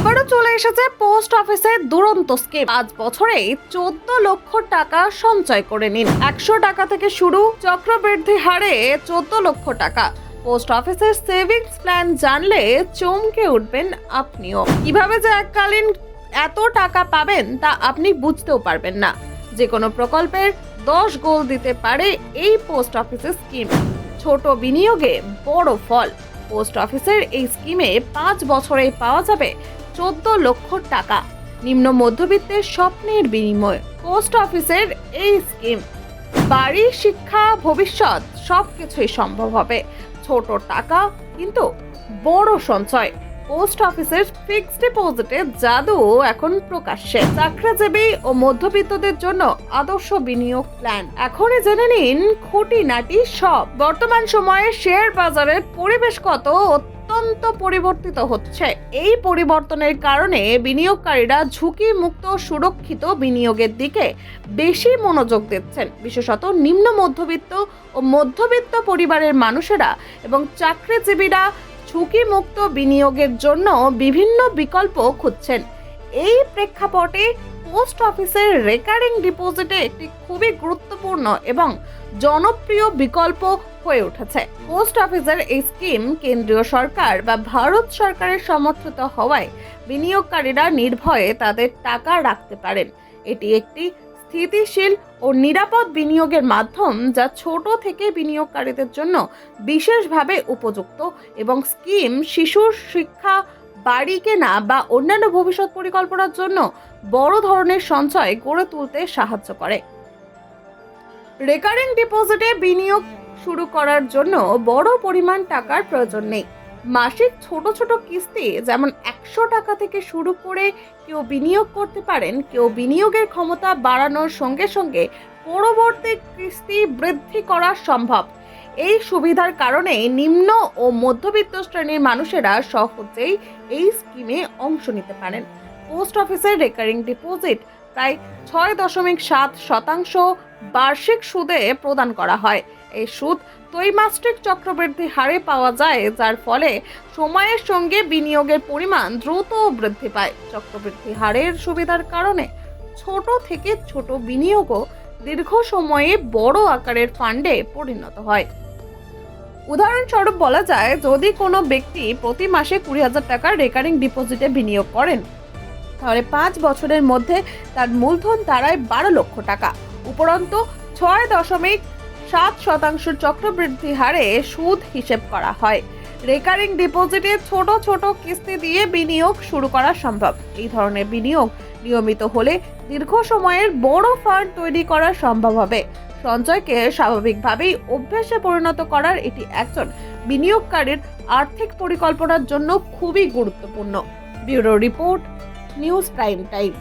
আবারও চলে এসেছে পোস্ট অফিসের দুরন্ত স্কিম। পাঁচ বছরে চোদ্দ লক্ষ টাকা সঞ্চয় করে নিন। একশো টাকা থেকে শুরু চক্রবৃদ্ধি হারে চোদ্দ লক্ষ টাকা। পোস্ট অফিসের সেভিংস প্ল্যান জানলে চমকে উঠবেন আপনিও। কীভাবে যে এককালীন এত টাকা পাবেন তা আপনি বুঝতেও পারবেন না। যে কোনো প্রকল্পের দশ গোল দিতে পারে এই পোস্ট অফিসের স্কিম। ছোট বিনিয়োগে বড় ফল। পোস্ট অফিসের এই স্কিমে পাঁচ বছরে পাওয়া যাবে চোদ্দ লক্ষ টাকা। নিম্ন মধ্যবিত্তের স্বপ্নের বিনিময়। পোস্ট অফিসের এই স্কিম। বাড়ি, শিক্ষা, ভবিষ্যৎ সব কিছুই সম্ভব হবে। ছোট টাকা কিন্তু বড় সঞ্চয়। পোস্ট অফিসের ফিক্সড ডিপোজিটের জাদু এখন প্রকাশ্যে। চাকরিজীবী ও মধ্যবিত্তদের জন্য আদর্শ বিনিয়োগ প্ল্যান। এখনই জেনে নিন খুঁটিনাটি সব। বর্তমান সময়ে শেয়ার বাজারের পরিবেশগত অত্যন্ত পরিবর্তিত হচ্ছে। এই পরিবর্তনের কারণে বিনিয়োগকারীরা ঝুঁকি মুক্ত সুরক্ষিত বিনিয়োগের দিকে বেশি মনোযোগ দিচ্ছেন। বিশেষত নিম্ন মধ্যবিত্ত ও মধ্যবিত্ত পরিবারের মানুষেরা এবং চাকরিজীবীরা ঝুঁকিমুক্ত বিনিয়োগের জন্য বিভিন্ন বিকল্প খুঁজছেন। এই প্রেক্ষাপটে পোস্ট অফিসের রেকারিং ডিপোজিটে একটি খুবই গুরুত্বপূর্ণ এবং জনপ্রিয় বিকল্প হয়ে উঠেছে। পোস্ট অফিসের এই স্কিম কেন্দ্রীয় সরকার বা ভারত সরকারের সমর্থিত হওয়ায় বিনিয়োগকারীরা নির্ভয়ে তাদের টাকা রাখতে পারেন। এটি একটি স্থিতিশীল ও নিরাপদ বিনিয়োগের মাধ্যম যা ছোট থেকে বিনিয়োগকারীদের জন্য বিশেষভাবে উপযুক্ত এবং স্কিম শিশুর শিক্ষা, বাড়ি কেনা বা অন্যান্য ভবিষ্যৎ পরিকল্পনার জন্য বড় ধরনের সঞ্চয় গড়ে তুলতে সাহায্য করে। রেকারিং ডিপোজিটে বিনিয়োগ শুরু করার জন্য বড় পরিমাণ টাকার প্রয়োজন নেই। মাসিক ছোট ছোট কিস্তি যেমন একশো টাকা থেকে শুরু করে কেউ বিনিয়োগ করতে পারেন, কেউ বিনিয়োগের ক্ষমতা বাড়ানোর সঙ্গে সঙ্গে পরবর্তী কিস্তি বৃদ্ধি করা সম্ভব। এই সুবিধার কারণে নিম্ন ও মধ্যবিত্ত শ্রেণির মানুষেরা সহজেই এই স্কিমে অংশ নিতে পারেন। পোস্ট অফিসের রেকারিং ডিপোজিট প্রায় ছয় দশমিক সাত শতাংশ বার্ষিক সুদে প্রদান করা হয়। এই সুদ ত্রৈমাসিক চক্রবৃদ্ধি হারে পাওয়া যায়, যার ফলে সময়ের সঙ্গে বিনিয়োগের পরিমাণ দ্রুত বৃদ্ধি পায়। চক্রবৃদ্ধি হারের সুবিধার কারণে ছোট থেকে ছোট বিনিয়োগও দীর্ঘ সময়ে বড় আকারের ফান্ডে পরিণত হয়। উদাহরণস্বরূপ বলা যায়, যদি কোনো ব্যক্তি প্রতি মাসে কুড়ি হাজার টাকার রেকারিং ডিপোজিটে বিনিয়োগ করেন, তাহলে পাঁচ বছরের মধ্যে তার মূলধন দাঁড়ায় বারো লক্ষ টাকা। উপরন্তু ছয় দশমিক সাত শতাংশ চক্রবৃদ্ধি হারে সুদ হিসেব করা হয়। রেকারিং ডিপোজিটে ছোট ছোট কিস্তি দিয়ে বিনিয়োগ শুরু করা সম্ভব। এই ধরনের বিনিয়োগ নিয়মিত হলে দীর্ঘ সময়ের বড় ফান্ড তৈরি করা সম্ভব হবে। সঞ্চয়কে স্বাভাবিকভাবেই অভ্যাসে পরিণত করার এটি একজন বিনিয়োগকারীর আর্থিক পরিকল্পনার জন্য খুবই গুরুত্বপূর্ণ। Bureau report, news prime time.